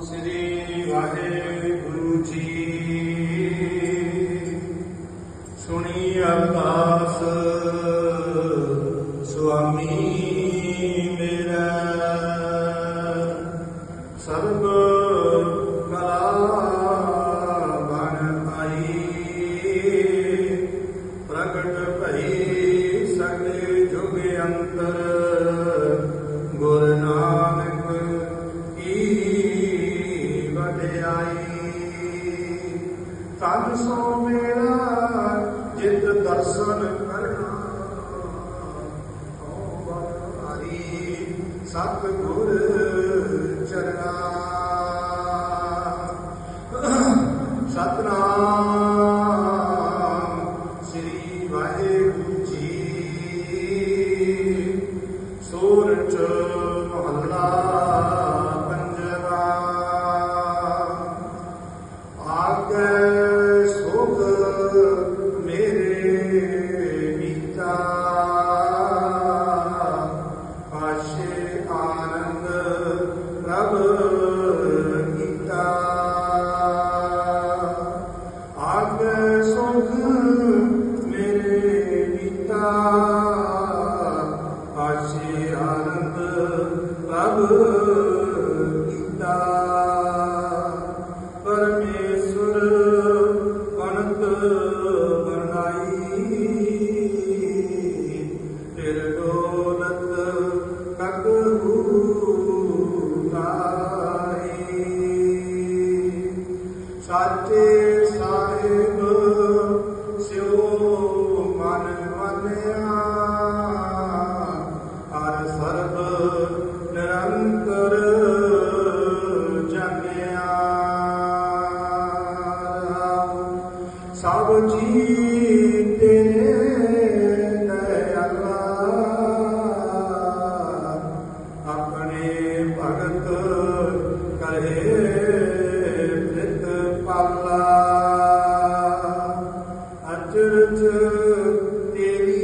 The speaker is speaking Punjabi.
ਸ੍ਰੀ ਵਾਹਿਗੁਰੂ ਜੀ। ਸੁਣੀ ਅਰਦਾਸ ਸੁਆਮੀ ਮੇਰਾ। ਸਰਬ ਕਲਾ ਤਨ ਸੋ ਮੇਰਾ ਜਿਤ ਦਰਸ਼ਨ ਕਰਨਾ। ਹਰੀ ਸਤ ਗੁਰ ਸਾਚੇ ਸਾਹਿਬ ਸਿਓ ਮਨ ਮੰਨਿਆ ਸਭ ਜੀਤੇ ਨੇ ਤੈ ਆਪਣੇ ਭਗਤ ਕਰੇ ਪਾਲਾ। ਅਚਰਜ ਤੇਰੀ